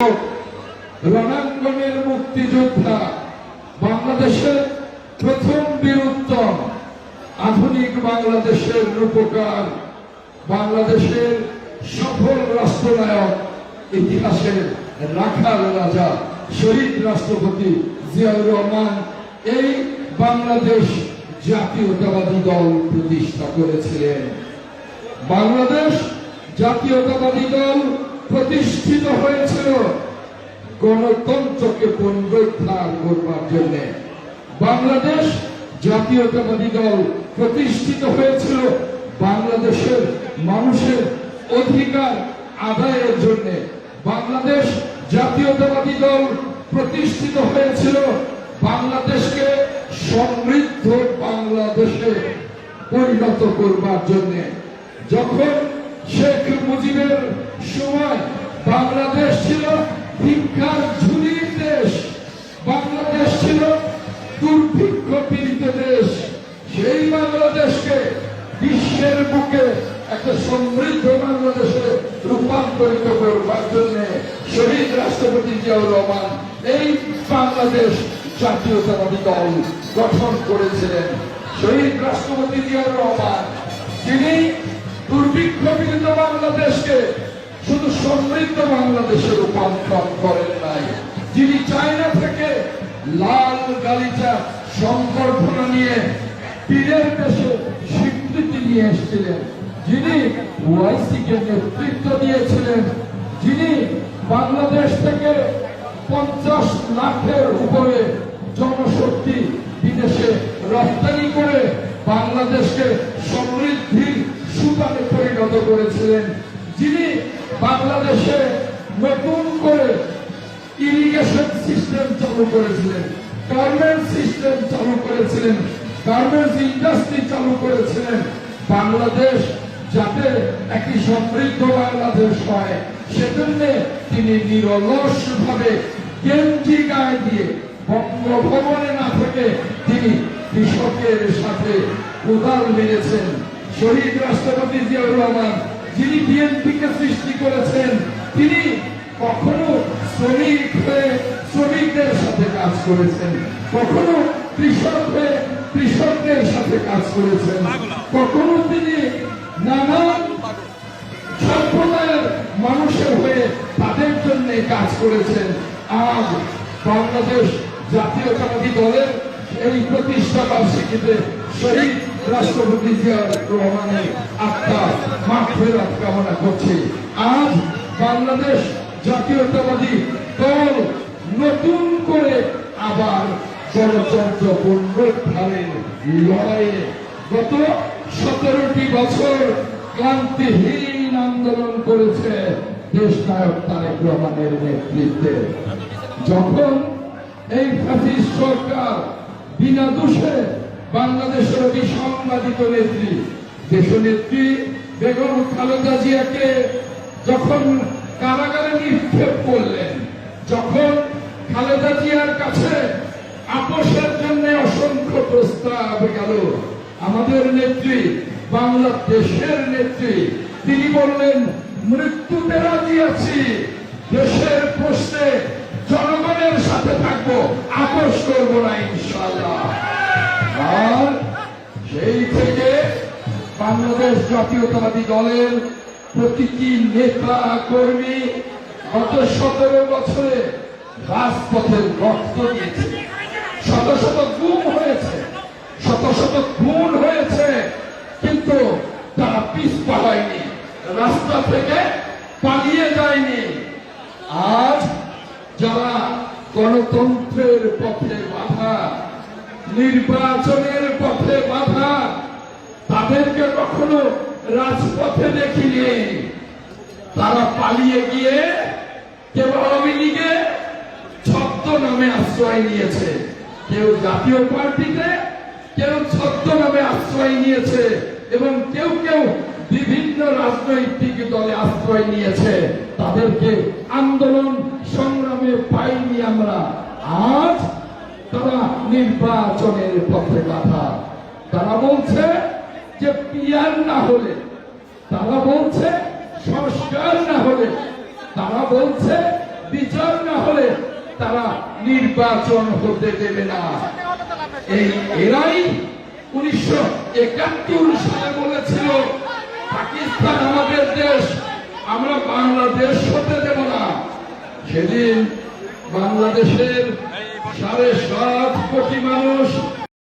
রণাঙ্গনের মুক্তিযোদ্ধা বাংলাদেশের প্রথম বীরুত্তম আধুনিক বাংলাদেশের রূপকার, বাংলাদেশের সফল রাষ্ট্রনায়ক, ইতিহাসের রাখাল রাজা, শহীদ রাষ্ট্রপতি জিয়াউর রহমান এই বাংলাদেশ জাতীয়তাবাদী দল প্রতিষ্ঠা করেছিলেন। বাংলাদেশ জাতীয়তাবাদী দল প্রতিষ্ঠিত হয়েছিল গণতন্ত্রকে পুনরুদ্ধার করবার জন্য। বাংলাদেশ জাতীয়তাবাদী দল প্রতিষ্ঠিত হয়েছিল বাংলাদেশের মানুষের অধিকার আদায়ের জন্য। বাংলাদেশ জাতীয়তাবাদী দল প্রতিষ্ঠিত হয়েছিল বাংলাদেশকে সমৃদ্ধ বাংলাদেশে পরিণত করবার জন্য। যখন শেখ মুজিবের সময় বাংলাদেশ ছিল ভিক্ষার ঝুলির দেশ। বাংলাদেশ ছিল দুর্ভিক্ষ পীড়িত দেশ। সেই বাংলাদেশকে বিশ্বের বুকে একটা সমৃদ্ধ বাংলাদেশে রূপান্তরিত করবার জন্য শহীদ রাষ্ট্রপতি জিয়াউর রহমান এই বাংলাদেশ জাতীয়তাবাদী দল গঠন করেছিলেন। শহীদ রাষ্ট্রপতি জিয়াউর রহমান তিনি দুর্ভিক্ষ পীড়িত বাংলাদেশকে শুধু সমৃদ্ধ বাংলাদেশে রূপান্তর করেন নাই। যিনি চায়না থেকে লাল গালিচা সংবর্ধনা নিয়ে পীরের দেশে স্বীকৃতি নিয়ে এসেছিলেন, যিনি ওয়াইসিকে নেতৃত্ব দিয়েছিলেন, যিনি বাংলাদেশ থেকে পঞ্চাশ লাখের উপরে জনশক্তি বিদেশে রপ্তানি করে বাংলাদেশকে সমৃদ্ধির সুতানে পরিণত করেছিলেন। বাংলাদেশে নতুন করে ইরিগেশন সিস্টেম চালু করেছিলেন গার্মেন্ট সিস্টেম চালু করেছিলেন গার্মেন্টস ইন্ডাস্ট্রি চালু করেছিলেন। বাংলাদেশ যাতে একটি সমৃদ্ধ বাংলাদেশ হয়, সেজন্য তিনি নিরলস ভাবে গেঞ্জি গায়ে দিয়ে বঙ্গভবনে না থেকে তিনি কৃষকের সাথে কোদাল মেরেছেন। শহীদ রাষ্ট্রপতি জিয়াউর রহমান যিনি বিএনপিকে সৃষ্টি করেছেন, তিনি কখনো শ্রমিক হয়ে শ্রমিকদের সাথে কাজ করেছেন, কখনো কৃষক হয়ে কৃষকদের সাথে কাজ করেছেন, কখনো তিনি নানান সম্প্রদায়ের মানুষের হয়ে তাদের জন্য কাজ করেছেন। আজ বাংলাদেশ জাতীয়তাবাদী দলের এই প্রতিষ্ঠা বার্ষিকীতে শহীদ রাষ্ট্রপতি রহমানের আত্মা কামনা করছে। আজ বাংলাদেশ জাতীয়তাবাদী দল নতুন করে আবার গণতন্ত্র লড়াইয়ে গত সতেরোটি বছর ক্লান্তিহীন আন্দোলন করেছে দেশ নায়ক তারেক রহমানের নেতৃত্বে। যখন এই ফ্যাসিস্ট সরকার বিনা দোষে বাংলাদেশের বিসংবাদিত নেত্রী দেশনেত্রী বেগম খালেদা জিয়াকে যখন কারাগারে নিক্ষেপ করলেন, যখন খালেদা জিয়ার কাছে আপোষের জন্য অসংখ্য প্রস্তাব গেল, আমাদের নেত্রী, বাংলাদেশের নেত্রী, তিনি বললেন মৃত্যুতে রাজি আছি, দেশের প্রশ্নে জনগণের সাথে থাকব, আপোষ করব না ইনশাল্লাহ বাংলাদেশ জাতীয়তাবাদী দলের প্রতিটি নেতা কর্মী গত সতেরো বছরে রাজপথের রক্ত দিয়েছে। শত শত গুম হয়েছে, শত শত খুন হয়েছে, কিন্তু তারা পিছপা হয়নি রাস্তা থেকে পালিয়ে যায়নি। আজ যারা গণতন্ত্রের পথে বাধা, নির্বাচনের পথে বাধা তাদেরকে কখনো রাজপথে দেখিনি। তারা পালিয়ে গিয়ে কেউ আওয়ামী লীগে ছদ্ম নামে আশ্রয় নিয়েছে। কেউ জাতীয় পার্টিতে, কেউ ছদ্ম নামে আশ্রয় নিয়েছে এবং কেউ কেউ বিভিন্ন রাজনৈতিক দলে আশ্রয় নিয়েছে। তাদেরকে আন্দোলন সংগ্রামে পাইনি আমরা। আজ তারা নির্বাচনের পথে বাধা। তারা বলছে যে পিয়ার না হলে, তারা বলছে সংস্কার না হলে, তারা বলছে বিচার না হলে তারা নির্বাচন হতে দেবে না। এই এরাই উনিশশো একাত্তর সালে বলেছিল, পাকিস্তান আমাদের দেশ, আমরা বাংলাদেশ হতে দেব না। সেদিন বাংলাদেশের সাড়ে সাত কোটি মানুষ